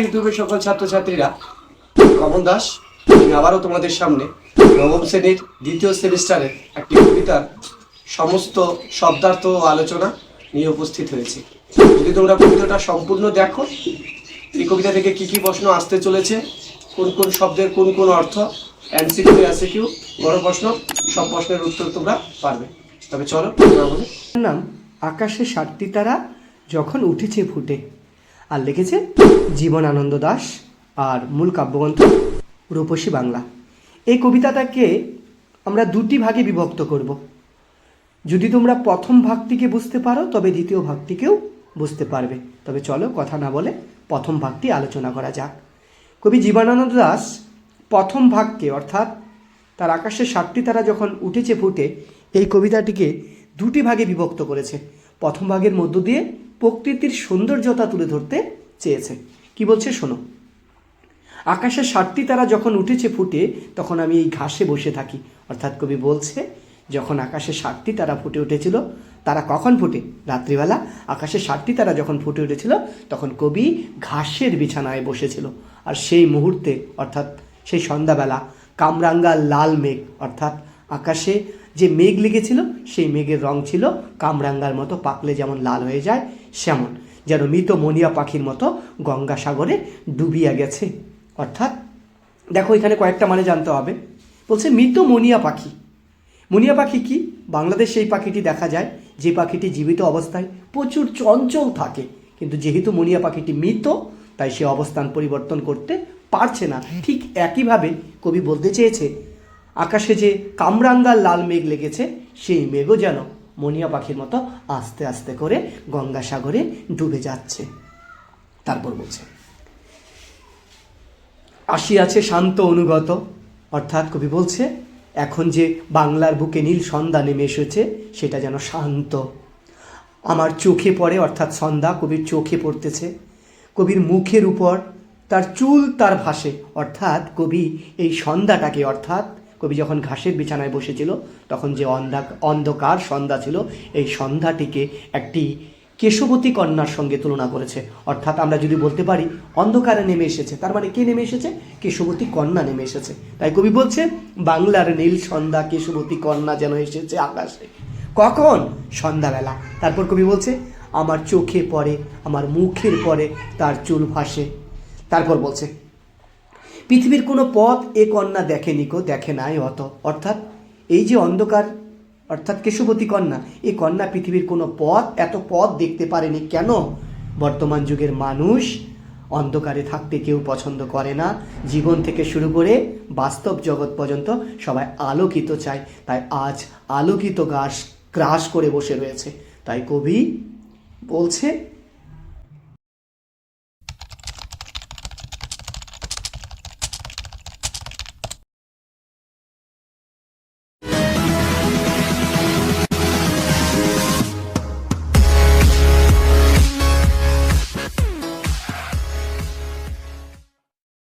ইউটিউবের সকল ছাত্রছাত্রীরা। কমল দাস আমি আবারও তোমাদের সামনে নবম শ্রেণির দ্বিতীয় সেমিস্টারের একটি কবিতার সমস্ত শব্দার্থ ও আলোচনা নিয়ে উপস্থিত হয়েছে। যদি তোমরা কবিতাটা সম্পূর্ণ দেখো, এই কবিতা থেকে কি কি প্রশ্ন আসতে চলেছে, কোন কোন শব্দের কোন কোন অর্থ এমসিকিউ এসিকিউ বড় প্রশ্ন, সব প্রশ্নের উত্তর তোমরা পারবে। তবে চলো, নাম আকাশে সাতটি তারা যখন উঠেছে ফুটে আর লিখেছে জীবন আনন্দ দাস আর মূল কাব্যগ্রন্থ রূপসী বাংলা। এই কবিতাটাকে আমরা দুটি ভাগে বিভক্ত করব। যদি তোমরা প্রথম ভাগটিকে বুঝতে পারো, তবে দ্বিতীয় ভাগটিকেও বুঝতে পারবে। তবে চলো কথা না বলে প্রথম ভাগটি আলোচনা করা যাক। কবি জীবনানন্দ দাস প্রথম ভাগকে, অর্থাৎ তার আকাশের সাতটি তারা যখন উঠেছে ফুটে, এই কবিতাটিকে দুটি ভাগে বিভক্ত করেছে। প্রথম ভাগের মধ্য দিয়ে প্রকৃতির সৌন্দর্যতা তুলে ধরতে চেয়েছে। কি বলছে শোনো। আকাশের সাতটি তারা যখন উঠেছে ফুটে, তখন আমি এই ঘাসে বসে থাকি। অর্থাৎ কবি বলছে, যখন আকাশে সাতটি তারা ফুটে উঠেছিল, তারা কখন ফুটে? রাত্রিবেলা আকাশে সাতটি তারা যখন ফুটে উঠেছিল, তখন কবি ঘাসের বিছানায় বসেছিল। আর সেই মুহূর্তে, অর্থাৎ সেই সন্ধ্যাবেলা, কামরাঙ্গা লাল মেঘ, অর্থাৎ আকাশে যে মেঘ লেগেছিল, সেই মেঘের রং ছিল কামরাঙ্গার মতো পাকলে যেমন লাল হয়ে যায়, সেমন যেন মৃত মনিয়া পাখির মতো গঙ্গাসাগরে ডুবিয়া গেছে। অর্থাৎ, দেখো এখানে কয়েকটা মানে জানতে হবে। বলছে, মৃত মনিয়া পাখি। মনিয়া পাখি কি? বাংলাদেশ সেই পাখিটি দেখা যায়, যে পাখিটি জীবিত অবস্থায় প্রচুর চঞ্চল থাকে। কিন্তু যেহেতু মনিয়া পাখিটি মৃত, তাই সে অবস্থান পরিবর্তন করতে পারছে না। ঠিক একইভাবে কবি বলতে চেয়েছে আকাশে যে কামরাঙ্গার লাল মেঘ লেগেছে, সেই মেঘও যেন মনিয়া পাখির মতো আস্তে আস্তে করে গঙ্গাসাগরে ডুবে যাচ্ছে। তারপর বলছে, আসিয়াছে শান্ত অনুগত। অর্থাৎ কবি বলছে, এখন যে বাংলার বুকে নীল সন্ধ্যা নেমে এসেছে, সেটা যেন শান্ত। আমার চোখে পড়ে, অর্থাৎ সন্ধ্যা কবির চোখে পড়তেছে, কবির মুখের উপর তার চুল তার ভাসে। অর্থাৎ কবি এই সন্ধ্যাটাকে অর্থাৎ কবি যখন ঘাসের বিছানায় বসেছিল, তখন যে অন্ধা, অন্ধকার সন্ধ্যা ছিল, এই সন্ধ্যাটিকে একটি কেশবতী কন্যার সঙ্গে তুলনা করেছে। অর্থাৎ আমরা যদি বলতে পারি, অন্ধকারে নেমে এসেছে। তার মানে কে নেমে এসেছে? কেশবতী কন্যা নেমে এসেছে। তাই কবি বলছে, বাংলার নীল সন্ধ্যা কেশবতী কন্যা যেন এসেছে আকাশে। কখন? সন্ধ্যাবেলা। তারপর কবি বলছে, আমার চোখে পড়ে, আমার মুখের পরে তার চুল ভাসে। তারপর বলছে পৃথিবীর কোনো পথ এ কন্যা দেখেনি কো দেখে নাই অত। অর্থাৎ এই যে অন্ধকার, অর্থাৎ কেশবতী কন্যা এই কন্যা পৃথিবীর কোনো পথ, এত পথ দেখতে পারেনি কেন? বর্তমান যুগের মানুষ অন্ধকারে থাকতে কেউ পছন্দ করে না। জীবন থেকে শুরু করে বাস্তব জগৎ পর্যন্ত সবাই আলোকিত চায়। তাই আজ আলোকিত গাছ গ্রাস করে বসে রয়েছে। তাই কবি বলছে